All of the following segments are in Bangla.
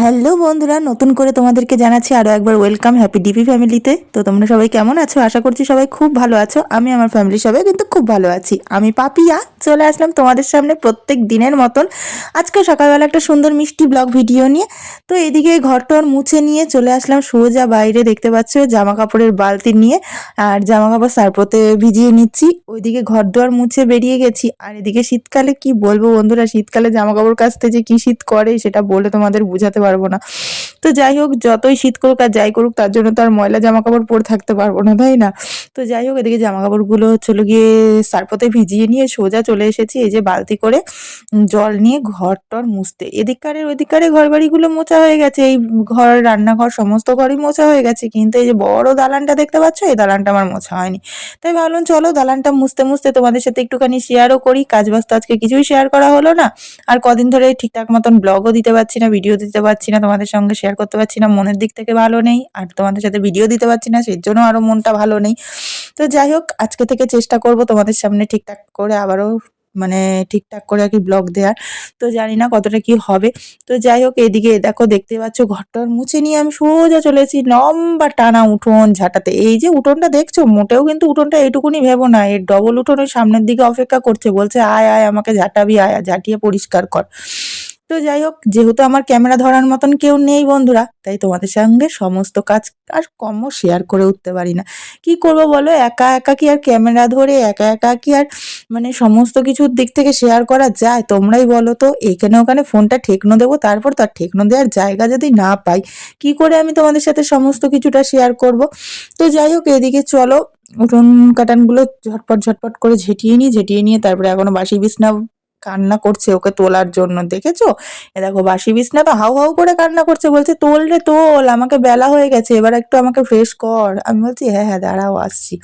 হ্যালো বন্ধুরা, নতুন করে তোমাদেরকে জানাচ্ছি আরও একবার ওয়েলকাম হ্যাপি ডিপি ফ্যামিলিতে তো তোমরা সবাই কেমন আছো? আশা করছি সবাই খুব ভালো আছো। আমি আমার ফ্যামিলি সবাই কিন্তু খুব ভালো আছি। আমি পাপিয়া, চলে আসলাম তোমাদের সামনে প্রত্যেক দিনের মতন। আজকে সকালবেলা একটা সুন্দর মিষ্টি ব্লগ ভিডিও নিয়ে। তো এদিকে ঘরটর মুছে নিয়ে চলে আসলাম সোজা বাইরে, দেখতে পাচ্ছ জামা কাপড়ের বালতি নিয়ে। আর জামা কাপড় সারপোতে ভিজিয়ে নিচ্ছি। ওইদিকে ঘর দুয়ার মুছে বেরিয়ে গেছি। আর এদিকে শীতকালে কি বলব বন্ধুরা, শীতকালে জামা কাপড় কাচতে যে কি শীত করে, সেটা বলে তোমাদের বোঝাতে পারব না তো যাই হোক, যতই শীত করুক আর যাই করুক, তার জন্য তো আর ময়লা জামা কাপড় পরে থাকতে পারব না, তাই না? তো যাই হোক, এদিকে জামা কাপড়গুলো চলে গিয়ে সারপথে ভিজিয়ে নিয়ে সোজা চলে এসেছি, এই যে বালতি করে জল নিয়ে ঘর টর মুছতে। এদিককারের ওদিককারে ঘর বাড়িগুলো মোছা হয়ে গেছে, এই ঘর, রান্নাঘর, সমস্ত ঘরই মোছা হয়ে গেছে, কিন্তু এই যে বড় দালানটা দেখতে পাচ্ছ? এই দালানটা আমার মোছা হয়নি। তাই ভাবলাম, চলো দালানটা মুছতে মুছতে তোমাদের সাথে একটুখানি শেয়ারও করি কাজ বাজ তো আজকে কিছুই শেয়ার করা হলো না, আর কদিন ধরে ঠিকঠাক মতন ব্লগও দিতে পারছি না ভিডিও দিতে পারছি না তোমাদের সঙ্গে শেয়ার করতে পারছি না মনের দিক থেকে ভালো নেই আর তোমাদের সাথে ভিডিও দিতে পারছি না সেই জন্য আরও মনটা ভালো নেই। তো যাই হোক আজকে থেকে চেষ্টা করব তোমাদের সামনে ঠিকঠাক করে আবারও মানে ঠিকঠাক করে আর কি ব্লগ দেওয়ার তো জানি না কতটা কি হবে। তো যাই হোক এদিকে দেখো দেখতে পাচ্ছ ঘরটার মুছে নিয়ে আমি সোজা চলেছি লম্বা টানা উঠোন ঝাঁটাতে। এই যে উঠোনটা দেখছ মোটেও কিন্তু উঠোনটা এইটুকুনি ভেবো না এর ডবল উঠোনের সামনের দিকে অপেক্ষা করছে বলছে আয় আয় আমাকে ঝাঁটাবি আয়, ঝাঁটিয়ে পরিষ্কার কর। তো যাই হোক, যেহেতু আমার ক্যামেরা ধরার মতন কেউ নেই বন্ধুরা, তাই তোমাদের সঙ্গে সমস্ত কাজ আর কমও শেয়ার করে উঠতে পারি না। কি করব বলো? একা একা কি আর ক্যামেরা ধরে, একা একা কি আর মানে সমস্ত কিছুর দিক থেকে শেয়ার করা যায়? তোমরাই বলো তো, এখানে ওখানে ফোনটা ঠেকনো দেবো, তারপর তার ঠেকনো দেওয়ার জায়গা যদি না পাই, কি করে আমি তোমাদের সাথে সমস্ত কিছুটা শেয়ার করব? তো যাই হোক, এদিকে চলো, উঠোন কাটানগুলো ঝটপট ঝটপট করে ঝেঁটিয়ে নিই, ঝেঁটিয়ে নিয়ে তারপরে এখনও বাসি বিছনা কান্না করছে ওকে তোলার জন্য, দেখেছ? এ দেখো, বাসি বিছনা তো হাউ হাউ করে কান্না করছে, বলছে, তোল রে, তোল, আমাকে বেলা হয়ে গেছে, এবার একটু আমাকে ফ্রেশ কর। আমি বলছি হ্যাঁ হ্যাঁ দাঁড়াও, আসছি।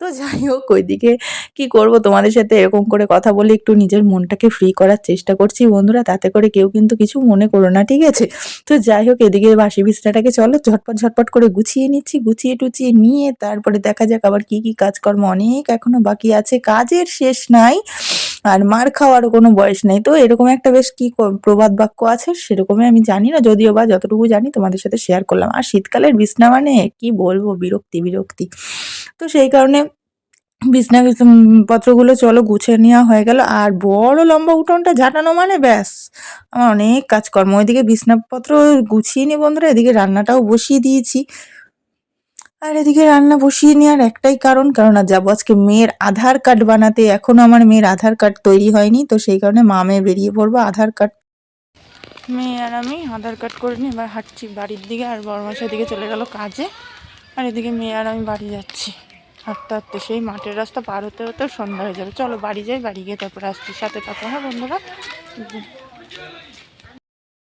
তো যাই হোক, ওইদিকে কি করব, তোমাদের সাথে এরকম করে কথা বলে একটু নিজের মনটাকে ফ্রি করার চেষ্টা করছি, বন্ধুরা, তাতে করে কেউ কিন্তু কিছু মনে করো না, ঠিক আছে? তো যাই হোক, এদিকে বাসি বিছনাটাকে চলো, ঝটপট ঝটপট করে গুছিয়ে নিচ্ছি, গুছিয়ে টুচিয়ে নিয়ে তারপরে দেখা যাক আবার কি কি কাজকর্ম অনেক এখনও বাকি আছে, কাজের শেষ নাই। আর মার খাওয়ারও কোনো বয়স নেই। তো এরকম একটা বেশ কি ক- প্রবাদ বাক্য আছে সেরকমই আমি জানি না, যদিও বা যতটুকু জানি তোমাদের সাথে শেয়ার করলাম। আর শীতকালের বিছনা মানে কি বলব, বিরক্তি বিরক্তি। তো সেই কারণে বিছনা পত্রগুলো চলো গুছিয়ে নেওয়া হয়ে গেল। আর বড় লম্বা উঠোনটা ঝাঁটানো মানে ব্যাস, আমার অনেক কাজকর্ম। ওইদিকে বিছনাপত্র গুছিয়ে নি বন্ধুরা, এদিকে রান্নাটাও বসিয়ে দিয়েছি। আর এদিকে রান্না বসিয়ে নেওয়ার একটাই কারণ কারণ আর যাব আজকে মেয়ের আধার কার্ড বানাতে। এখনও আমার মেয়ের আধার কার্ড তৈরি হয়নি, তো সেই কারণে মা মেয়ে বেরিয়ে পড়ব আধার কার্ড। মেয়ে আর আমি আধার কার্ড করে নিই এবার হাঁটছি বাড়ির দিকে, আর বড় মাসের দিকে চলে গেল কাজে। আর এদিকে মেয়ে আর আমি বাড়ি যাচ্ছি। হাঁটতে হাঁটতে সেই মাঠের রাস্তা পার হতে হতে সন্ধ্যা হয়ে যাবে। চলো বাড়ি যাই, বাড়ি গিয়ে তারপর আসছি। সাথে কথা হ্যাঁ বন্ধুরা?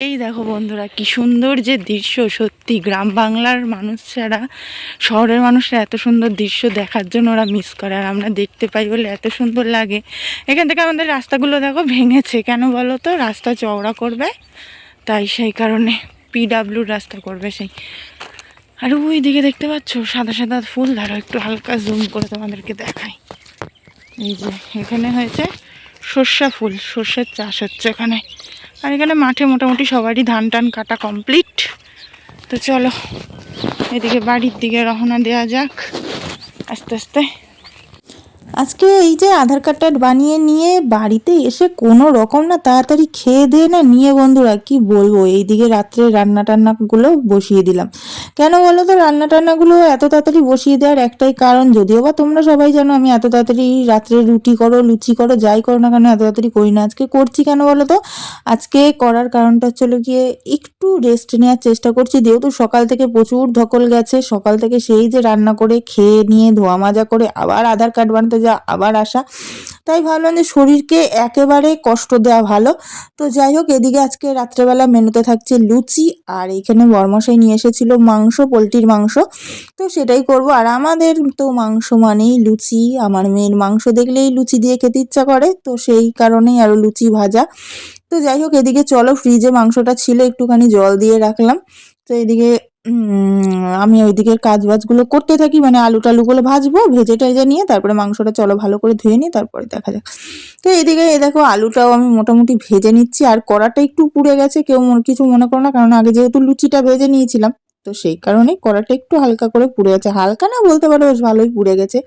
এই দেখো বন্ধুরা, কি সুন্দর যে দৃশ্য, সত্যি গ্রাম বাংলার মানুষ ছাড়া, শহরের মানুষরা এত সুন্দর দৃশ্য দেখার জন্য ওরা মিস করে, আর আমরা দেখতে পাই বলে এত সুন্দর লাগে। এখান থেকে আমাদের রাস্তাগুলো দেখো ভেঙেছে, কেন বলো তো? রাস্তা চওড়া করবে, তাই সেই কারণে পিডাব্লিউর রাস্তা করবে সেই। আর ওই দিকে দেখতে পাচ্ছ? সাদা সাদা ফুল ধরো একটু হালকা জুম করে তোমাদেরকে দেখাই। এই যে, এখানে হয়েছে সর্ষা ফুল, সর্ষের চাষ হচ্ছে এখানে। আর এখানে মাঠে মোটামুটি সবারই ধান টান কাটা কমপ্লিট। তো চলো, এদিকে বাড়ির দিকে রওনা দেওয়া যাক। আস্তে আস্তে। আজকে এই যে আধার কার্ডটা বানিয়ে নিয়ে বাড়িতে এসে কোনো রকম না তাড়াতাড়ি খেয়ে দিয়ে না নিয়ে বন্ধুরা, কি বলব? এইদিকে রাত্রে রান্না টান্নাগুলো বসিয়ে দিলাম। কেন বলো তো রান্না টান্নাগুলো এত তাড়াতাড়ি বসিয়ে দেওয়ার একটাই কারণ, যদিও বা তোমরা সবাই জানো আমি এত তাড়াতাড়ি রাত্রে রুটি করো, লুচি করো, যাই করো না কেন এত তাড়াতাড়ি করি না। আজকে করছি কেন বলো তো আজকে করার কারণটা হচ্ছিল গিয়ে একটু রেস্ট নেওয়ার চেষ্টা করছি। যেহেতু সকাল থেকে প্রচুর ধকল গেছে, সকাল থেকে সেই যে রান্না করে, খেয়ে নিয়ে ধোয়া মাজা করে আবার আধার কার্ড বানাতে যা আবার আসা। তাই ভাবলাম যে শরীরকে একেবারে কষ্ট দেওয়া ভালো। তো যাই হোক, এদিকে আজকে রাত্রেবেলা মেনুতে থাকছে লুচি আর এখানে বরমশাই নিয়ে এসেছিল মাংস পোলট্রির মাংস। তো সেটাই করব। আর আমাদের তো মাংস মানেই লুচি। আমার মেয়ের মাংস দেখলেই লুচি দিয়ে খেতে ইচ্ছা করে। তো সেই কারণেই আরও লুচি ভাজা। তো যাই হোক, এদিকে চলো ফ্রিজে মাংসটা ছিল, একটুখানি জল দিয়ে রাখলাম। তো এদিকে আমি ওইদিকে কাজ বাজগুলো করতে থাকি মানে আলু টালুগুলো ভাজবো ভেজে টেজে নিয়ে, তারপরে মাংসটা চলো ভালো করে ধুয়ে নিই, তারপরে দেখা যাক। তো এদিকে এই দেখো আলুটাও আমি মোটামুটি ভেজে নিচ্ছি, আর কড়াটা একটু পুড়ে গেছে, কেউ কিছু মনে করো না, কারণ আগে যেহেতু লুচিটা ভেজে নিয়েছিলাম, তো সেই কারণে কড়াটা একটু হালকা করে পুড়ে গেছে। হালকা না বলতে পারো, বেশ ভালোই পুড়ে গেছে।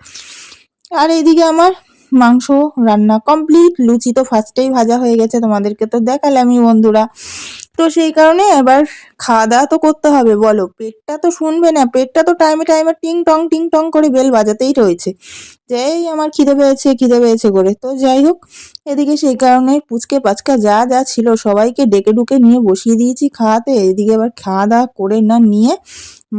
আর এইদিকে আমার মাংস রান্না কমপ্লিট, লুচি তো ফার্স্টেই ভাজা হয়ে গেছে, তোমাদেরকে তো দেখালে আমি বন্ধুরা। তো সেই কারণে এবার খাওয়া দাওয়া তো করতে হবে, বলো। পেটটা তো শুনবে না, পেটটা তো টাইমে টাইমে টিং টং টিং টং করে বেল বাজাতেই রয়েছে। যেই আমার খিদে পেয়েছে খিদে পেয়েছে করে। তো যাই হোক, এদিকে সেই কারণে পুচকে পাচকা যা যা ছিল সবাইকে ডেকে ডুকে নিয়ে বসিয়ে দিয়েছি খাওয়াতে। এদিকে এবার খাওয়া দাওয়া করে না নিয়ে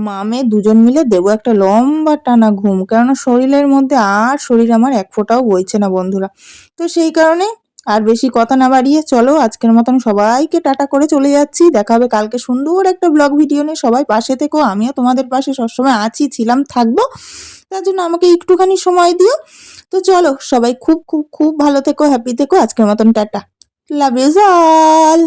মামে দুজন মিলে দেবো একটা লম্বা টানা ঘুম। কেননা শরীরের মধ্যে আর শরীর আমার এক ফোঁটাও বইছে না বন্ধুরা। তো সেই কারণে আর বেশি কথা না বাড়িয়ে চলো, আজকের মতন সবাইকে টাটা করে চলে যাচ্ছি। দেখা হবে কালকে সুন্দর একটা ব্লগ ভিডিও নিয়ে। সবাই পাশে থেকো, আমিও তোমাদের পাশে সবসময় আছি, ছিলাম, থাকব। তার জন্য আমাকে একটুখানি সময় দিও। তো চলো, সবাই খুব খুব খুব ভালো থেকো হ্যাপি থেকো। আজকের মতন টাটা। লাভ ইউজ অল